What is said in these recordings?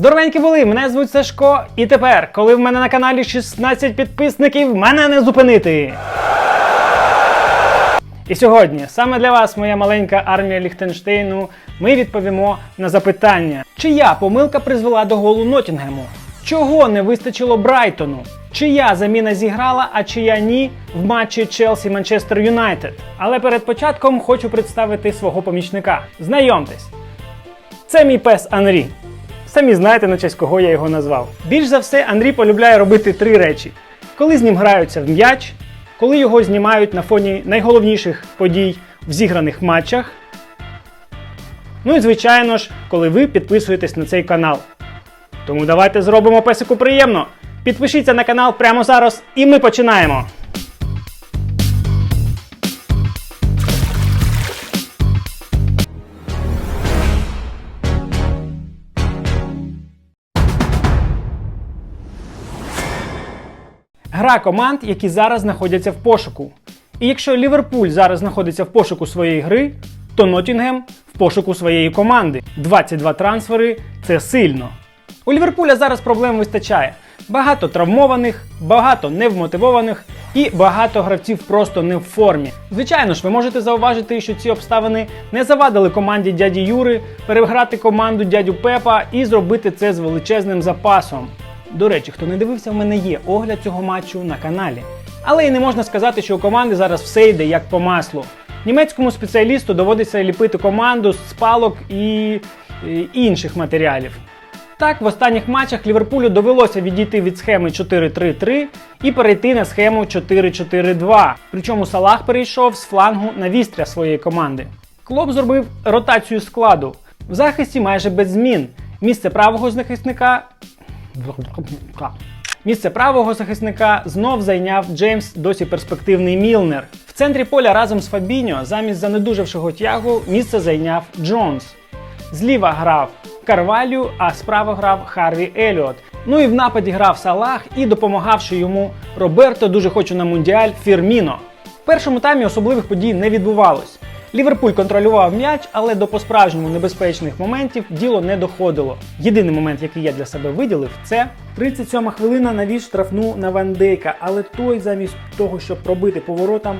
Здоровенькі були, мене звуть Сашко, і тепер, коли в мене на каналі 16 підписників, мене не зупинити. І сьогодні саме для вас, моя маленька армія Ліхтенштейну, ми відповімо на запитання, чия помилка призвела до голу Нотінгему? Чого не вистачило Брайтону? Чия заміна зіграла, а чия ні в матчі Челсі Манчестер Юнайтед? Але перед початком хочу представити свого помічника. Знайомтесь, це мій пес Анрі. Самі знаєте, на честь кого я його назвав. Більш за все, Андрій полюбляє робити три речі: коли з ним граються в м'яч, коли його знімають на фоні найголовніших подій в зіграних матчах. Ну і звичайно ж, коли ви підписуєтесь на цей канал. Тому давайте зробимо песику приємно. Підпишіться на канал прямо зараз, і ми починаємо. Гра команд, які зараз знаходяться в пошуку. І якщо Ліверпуль зараз знаходиться в пошуку своєї гри, то Нотінгем в пошуку своєї команди. 22 трансфери це сильно. У Ліверпуля зараз проблем вистачає. Багато травмованих, багато невмотивованих і багато гравців просто не в формі. Звичайно ж, ви можете зауважити, що ці обставини не завадили команді дяді Юри переграти команду дядю Пепа і зробити це з величезним запасом. До речі, хто не дивився, в мене є огляд цього матчу на каналі. Але і не можна сказати, що у команди зараз все йде як по маслу. Німецькому спеціалісту доводиться ліпити команду з палок і, і інших матеріалів. Так, в останніх матчах Ліверпулю довелося відійти від схеми 4-3-3 і перейти на схему 4-4-2. Причому Салах перейшов з флангу на вістря своєї команди. Клоп зробив ротацію складу. В захисті майже без змін. Місце правого захисника Місце правого захисника знов зайняв Джеймс, досі перспективний Мілнер. В центрі поля разом з Фабіньо замість занедужавшого тягу місце зайняв Джонс. Зліва грав Карвалю, а справа грав Харві Еліот. Ну і в нападі грав Салах і допомагавши йому Роберто дуже хочу на мундіаль Фірміно. В першому таймі особливих подій не відбувалось. Ліверпуль контролював м'яч, але до по-справжньому небезпечних моментів діло не доходило. Єдиний момент, який я для себе виділив, це 37 хвилина навіс штрафну на Ван Дейка, але той замість того, щоб пробити поворотом,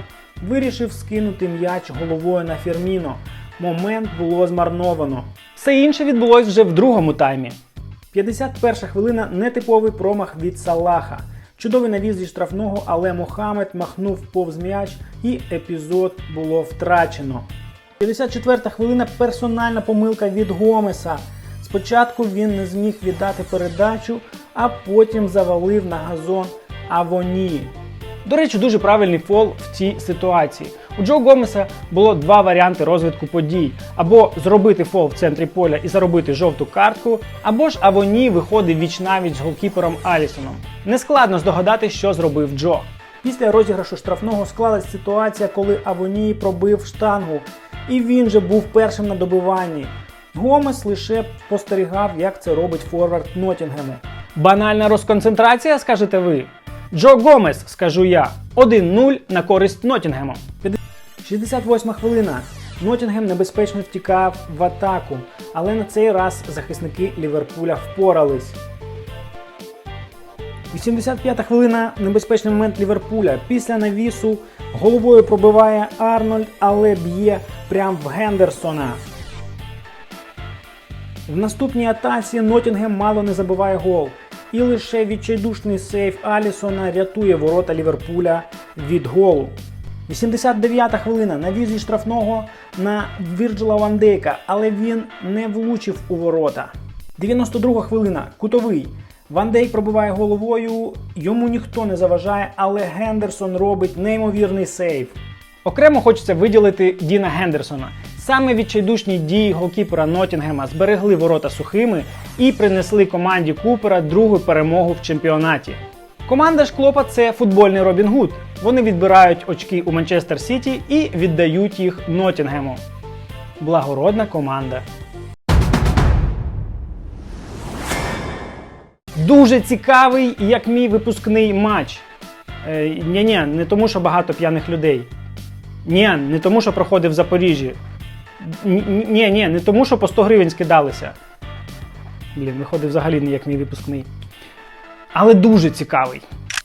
вирішив скинути м'яч головою на Ферміно. Момент було змарновано. Все інше відбулось вже в другому таймі. 51 хвилина нетиповий промах від Салаха. Чудовий навіз зі штрафного, але Мохамед махнув повз м'яч і епізод було втрачено. 54 хвилина персональна помилка від Гомеса. Спочатку він не зміг віддати передачу, а потім завалив на газон Авоні. До речі, дуже правильний фол в цій ситуації. У Джо Гомеса було два варіанти розвитку подій: або зробити фол в центрі поля і заробити жовту картку, або ж Авоні виходив віч навіч з голкіпером Алісоном. Нескладно здогадати, що зробив Джо. Після розіграшу штрафного склалась ситуація, коли Авоні пробив штангу, і він же був першим на добиванні. Гомес лише спостерігав, як це робить форвард Нотінгему. Банальна розконцентрація, скажете ви? Джо Гомес, скажу я. 1-0 на користь Нотінгему. 68 хвилина. Нотінгем небезпечно втікав в атаку, але на цей раз захисники Ліверпуля впорались. 85 хвилина небезпечний момент Ліверпуля. Після навісу головою пробиває Арнольд, але б'є прямо в Гендерсона. В наступній атаці Нотінгем мало не забиває гол. І лише відчайдушний сейф Алісона рятує ворота Ліверпуля від голу. 89-та хвилина навіз зі штрафного на Вірджила Вандейка, але він не влучив у ворота. 92 хвилина. Кутовий. Ван Дейк пробиває головою, йому ніхто не заважає, але Гендерсон робить неймовірний сейв. Окремо хочеться виділити Діна Гендерсона. Саме відчайдушні дії голкіпера Нотінгема зберегли ворота сухими і принесли команді Купера другу перемогу в чемпіонаті. Команда ж Клопа це футбольний Робін Гуд. Вони відбирають очки у Манчестер Сіті і віддають їх Нотінгему. Благородна команда. Дуже цікавий, як мій випускний матч. Е, ні, ні, не тому, що багато п'яних людей. Ні, не тому, що проходив в Запоріжжі. Ні, ні, не тому, що по 100 гривень скидалися. Блін, виходить взагалі не як мій випускний. Але дуже цікавий.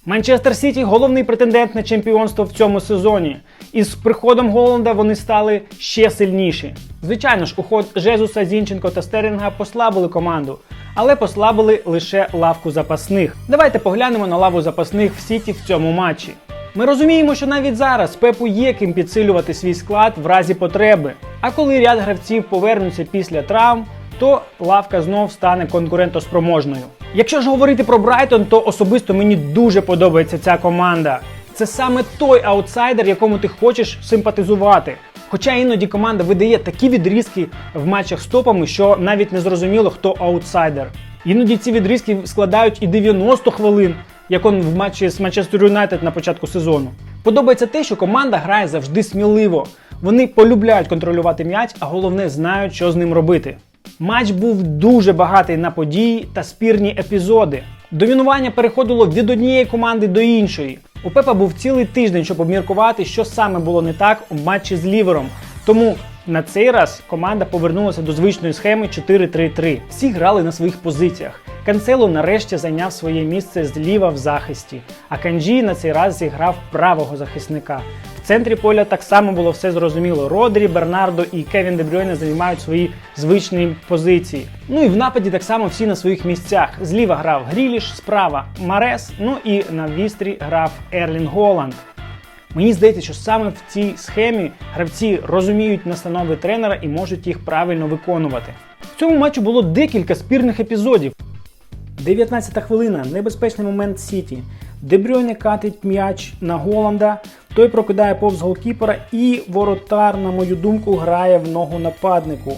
Манчестер Сіті головний претендент на чемпіонство в цьому сезоні. І з приходом Голланда вони стали ще сильніші. Звичайно ж, уход Жезуса, Зінченко та Стерлінга послабили команду, але послабили лише лавку запасних. Давайте поглянемо на лаву запасних в Сіті в цьому матчі. Ми розуміємо, що навіть зараз Пепу є ким підсилювати свій склад в разі потреби. А коли ряд гравців повернуться після травм, то лавка знов стане конкурентоспроможною. Якщо ж говорити про Брайтон, то особисто мені дуже подобається ця команда. Це саме той аутсайдер, якому ти хочеш симпатизувати. Хоча іноді команда видає такі відрізки в матчах з топами, що навіть не зрозуміло, хто аутсайдер. Іноді ці відрізки складають і 90 хвилин, як он в матчі з Манчестер Юнайтед на початку сезону. Подобається те, що команда грає завжди сміливо. Вони полюбляють контролювати м'яч, а головне знають, що з ним робити. Матч був дуже багатий на події та спірні епізоди. Домінування переходило від однієї команди до іншої. У Пепа був цілий тиждень, щоб обміркувати, що саме було не так у матчі з Лівером. Тому на цей раз команда повернулася до звичної схеми 4-3-3. Всі грали на своїх позиціях. Канцело нарешті зайняв своє місце зліва в захисті, а Канджі на цей раз зіграв правого захисника. Центрі поля так само було все зрозуміло. Родрі, Бернардо і Кевін Дебрюйне займають свої звичні позиції. Ну і в нападі так само всі на своїх місцях. Зліва грав Гріліш, справа Марес, ну і на вістрі грав Ерлін Голланд. Мені здається, що саме в цій схемі гравці розуміють настанови тренера і можуть їх правильно виконувати. В цьому матчу було декілька спірних епізодів. 19 хвилина. Небезпечний момент Сіті. Дебрюйне катить м'яч на Голланда. Той прокидає повз голкіпера і воротар, на мою думку, грає в ногу нападнику.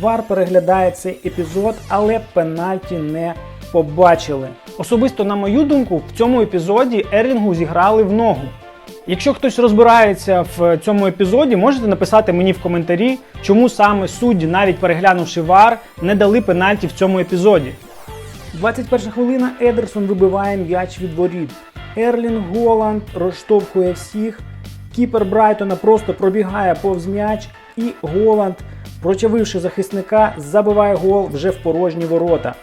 Вар переглядає цей епізод, але пенальті не побачили. Особисто, на мою думку, в цьому епізоді Ерлінгу зіграли в ногу. Якщо хтось розбирається в цьому епізоді, можете написати мені в коментарі, чому саме судді, навіть переглянувши вар, не дали пенальті в цьому епізоді. 21 хвилина Едерсон вибиває м'яч від воріт. Ерлінг Голланд розштовхує всіх. Кіпер Брайтона просто пробігає повз м'яч, і Голланд, прочавивши захисника, забиває гол вже в порожні ворота.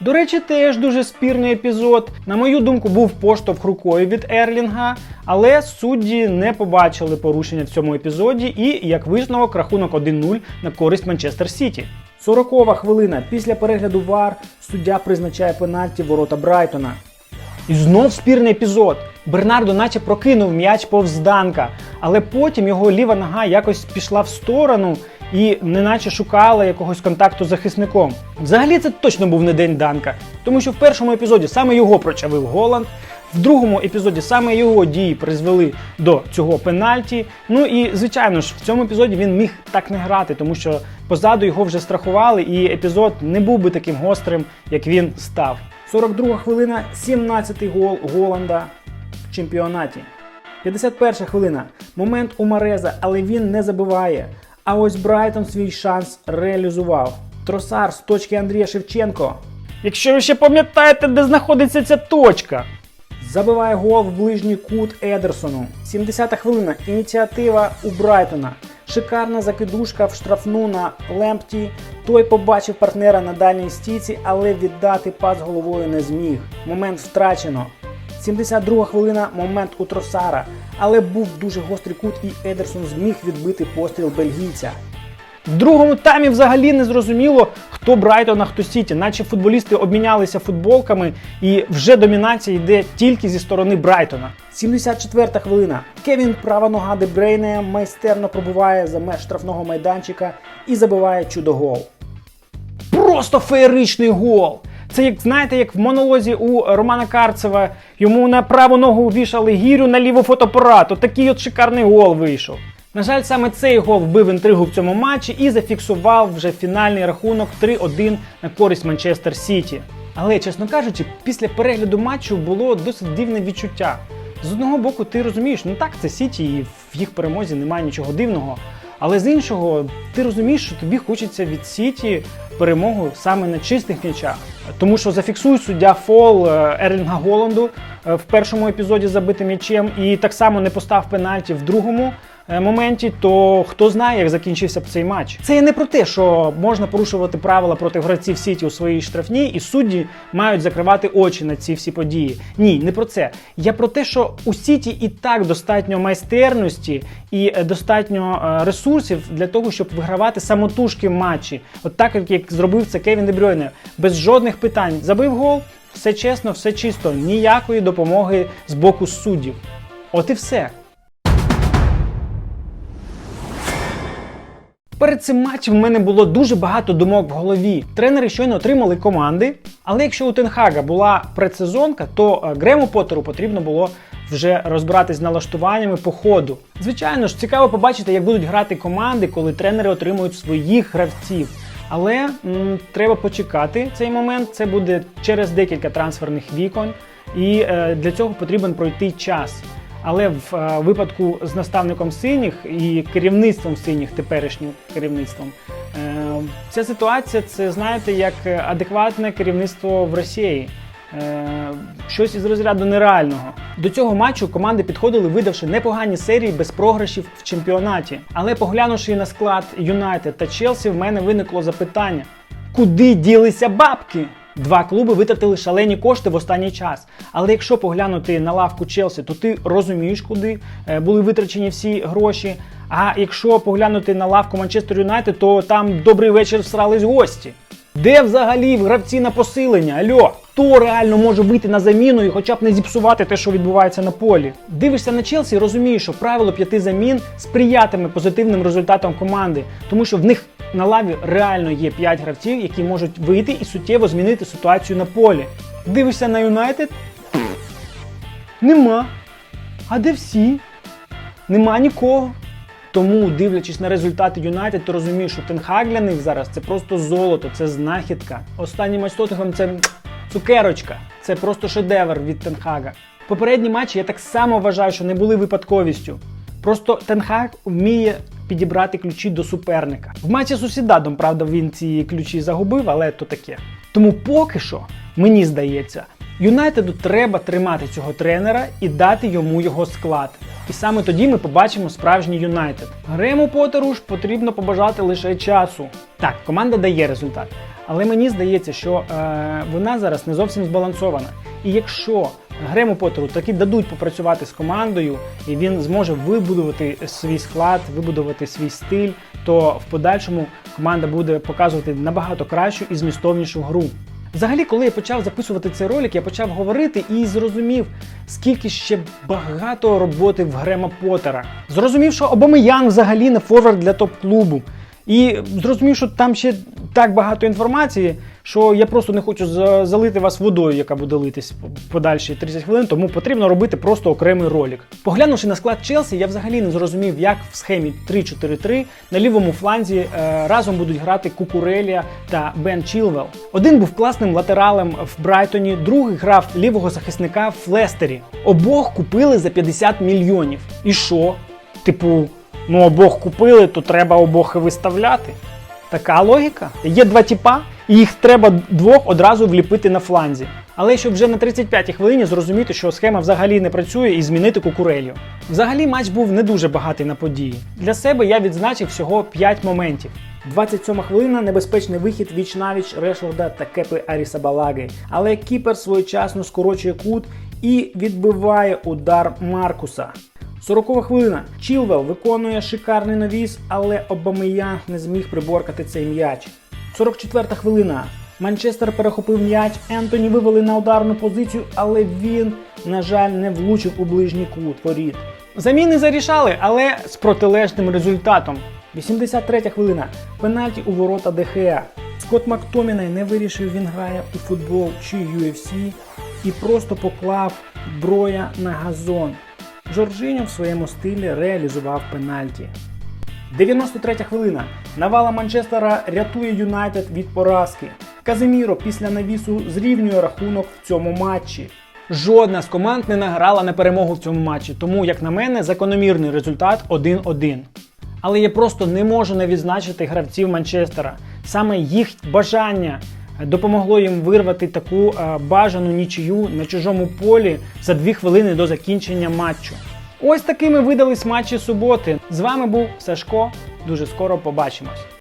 До речі, теж дуже спірний епізод. На мою думку, був поштовх рукою від Ерлінга, але судді не побачили порушення в цьому епізоді і, як висновок, рахунок 1-0 на користь Манчестер Сіті. 40 хвилина після перегляду ВАР суддя призначає пенальті ворота Брайтона. І знов спірний епізод. Бернардо наче прокинув м'яч повз Данка, але потім його ліва нога якось пішла в сторону і неначе шукала якогось контакту з захисником. Взагалі це точно був не день Данка, тому що в першому епізоді саме його прочавив Голланд. В другому епізоді саме його дії призвели до цього пенальті. Ну і звичайно ж, в цьому епізоді він міг так не грати, тому що позаду його вже страхували, і епізод не був би таким гострим, як він став. 42 хвилина, 17-й гол Голланда в чемпіонаті. 51 хвилина. Момент у Мареза, але він не забиває. А ось Брайтон свій шанс реалізував. Тросар з точки Андрія Шевченко. Якщо ви ще пам'ятаєте, де знаходиться ця точка. Забиває гол в ближній кут Едерсону. 70-та хвилина. Ініціатива у Брайтона. Шикарна закидушка в штрафну на Лемпті. Той побачив партнера на дальній стійці, але віддати пас головою не зміг. Момент втрачено. 72 хвилина момент у Тросара, але був дуже гострий кут і Едерсон зміг відбити постріл бельгійця. В другому таймі взагалі не зрозуміло, хто Брайтон, а хто Сіті, наче футболісти обмінялися футболками, і вже домінація йде тільки зі сторони Брайтона. 74 хвилина. Кевін права нога Дебрейне майстерно пробуває за меж штрафного майданчика і забиває чудо-гол. Просто феєричний гол! Це як знаєте, як в монолозі у Романа Карцева йому на праву ногу вішали гірю на ліву фотоапарат. От такий от шикарний гол вийшов. На жаль, саме цей гол вбив інтригу в цьому матчі і зафіксував вже фінальний рахунок 3-1 на користь Манчестер Сіті. Але, чесно кажучи, після перегляду матчу було досить дивне відчуття. З одного боку, ти розумієш, ну так, це Сіті, і в їх перемозі немає нічого дивного. Але з іншого, ти розумієш, що тобі хочеться від Сіті перемогу саме на чистих м'ячах. Тому що зафіксує суддя фол е, Ерлінга Голланду е, в першому епізоді забитим м'ячем, і так само не постав пенальті в другому. Е, моменті, то хто знає, як закінчився б цей матч. Це і не про те, що можна порушувати правила проти гравців Сіті у своїй штрафній, і судді мають закривати очі на ці всі події. Ні, не про це. Я про те, що у Сіті і так достатньо майстерності і е, достатньо е, ресурсів для того, щоб вигравати самотужки матчі. От так, як зробив це Кевін Дебрюйне, без жодних питань. Забив гол, все чесно, все чисто, ніякої допомоги з боку суддів. От і все. Перед цим матчем в мене було дуже багато думок в голові. Тренери щойно отримали команди, але якщо у Тенхага була предсезонка, то е, Грему Поттеру потрібно було вже розбиратись з налаштуваннями по ходу. Звичайно ж, цікаво побачити, як будуть грати команди, коли тренери отримують своїх гравців. Але м, треба почекати цей момент. Це буде через декілька трансферних вікон, і е, для цього потрібен пройти час. Але в е, випадку з наставником синіх і керівництвом синіх, теперішнім керівництвом, е, ця ситуація це знаєте як адекватне керівництво в Росії. Е, щось із розряду нереального. До цього матчу команди підходили, видавши непогані серії без програшів в чемпіонаті. Але поглянувши на склад Юнайтед та Челсі, в мене виникло запитання: куди ділися бабки? Два клуби витратили шалені кошти в останній час. Але якщо поглянути на лавку Челсі, то ти розумієш, куди е, були витрачені всі гроші. А якщо поглянути на лавку Манчестер Юнайтед, то там добрий вечір всрались гості. Де взагалі гравці на посилення? Альо, хто реально може вийти на заміну і хоча б не зіпсувати те, що відбувається на полі? Дивишся на Челсі і розумієш, що правило п'яти замін сприятиме позитивним результатам команди, тому що в них на лаві реально є 5 гравців, які можуть вийти і суттєво змінити ситуацію на полі. Дивишся на Юнайтед? Нема. А де всі? Нема нікого. Тому, дивлячись на результати Юнайтед, ти розумієш, що Тенхаг для них зараз це просто золото, це знахідка. Останній матч Тоттенхем – це цукерочка, це просто шедевр від Тенхага. Попередні матчі я так само вважаю, що не були випадковістю. Просто Тенхаг вміє підібрати ключі до суперника. В матчі Сусідадом, правда, він ці ключі загубив, але то таке. Тому поки що, мені здається, Юнайтеду треба тримати цього тренера і дати йому його склад. І саме тоді ми побачимо справжній Юнайтед. Грему Поттеру ж потрібно побажати лише часу. Так, команда дає результат. Але мені здається, що е, вона зараз не зовсім збалансована. І якщо Грему Поттеру таки дадуть попрацювати з командою, і він зможе вибудувати свій склад, вибудувати свій стиль, то в подальшому команда буде показувати набагато кращу і змістовнішу гру. Взагалі, коли я почав записувати цей ролик, я почав говорити і зрозумів, скільки ще багато роботи в Грема Поттера. Зрозумів, що Обамеян взагалі не форвард для топ-клубу. І зрозумів, що там ще так багато інформації, що я просто не хочу залити вас водою, яка буде литись подальші 30 хвилин, тому потрібно робити просто окремий ролик. Поглянувши на склад Челсі, я взагалі не зрозумів, як в схемі 3-4-3 на лівому фланзі е, разом будуть грати Кукурелія та Бен Чілвел. Один був класним латералем в Брайтоні, другий грав лівого захисника в Лестері. Обох купили за 50 мільйонів. І що? Типу, ну обох купили, то треба обох і виставляти. Така логіка. Є два тіпа, і їх треба двох одразу вліпити на фланзі. Але щоб вже на 35-й хвилині зрозуміти, що схема взагалі не працює і змінити кукурелью. Взагалі матч був не дуже багатий на події. Для себе я відзначив всього 5 моментів. 27 хвилина небезпечний вихід віч навіч Решфорда та Кепи Арісабалаги. Але кіпер своєчасно скорочує кут і відбиває удар Маркуса. 40 хвилина. Чілвел виконує шикарний навіс, але Обамеян не зміг приборкати цей м'яч. 44 хвилина. Манчестер перехопив м'яч, Ентоні вивели на ударну позицію, але він, на жаль, не влучив у ближній кут воріт. Заміни зарішали, але з протилежним результатом. 83 хвилина. Пенальті у ворота ДХА. Скотт Мактомінай не вирішив, він грає у футбол чи UFC і просто поклав броя на газон. Жоржиньо в своєму стилі реалізував пенальті. 93 хвилина. Навала Манчестера рятує Юнайтед від поразки. Казиміро після навісу зрівнює рахунок в цьому матчі. Жодна з команд не награла на перемогу в цьому матчі, тому, як на мене, закономірний результат 1-1. Але я просто не можу не відзначити гравців Манчестера. Саме їх бажання допомогло їм вирвати таку е, бажану нічию на чужому полі за дві хвилини до закінчення матчу. Ось такими видались матчі суботи. З вами був Сашко. Дуже скоро побачимось.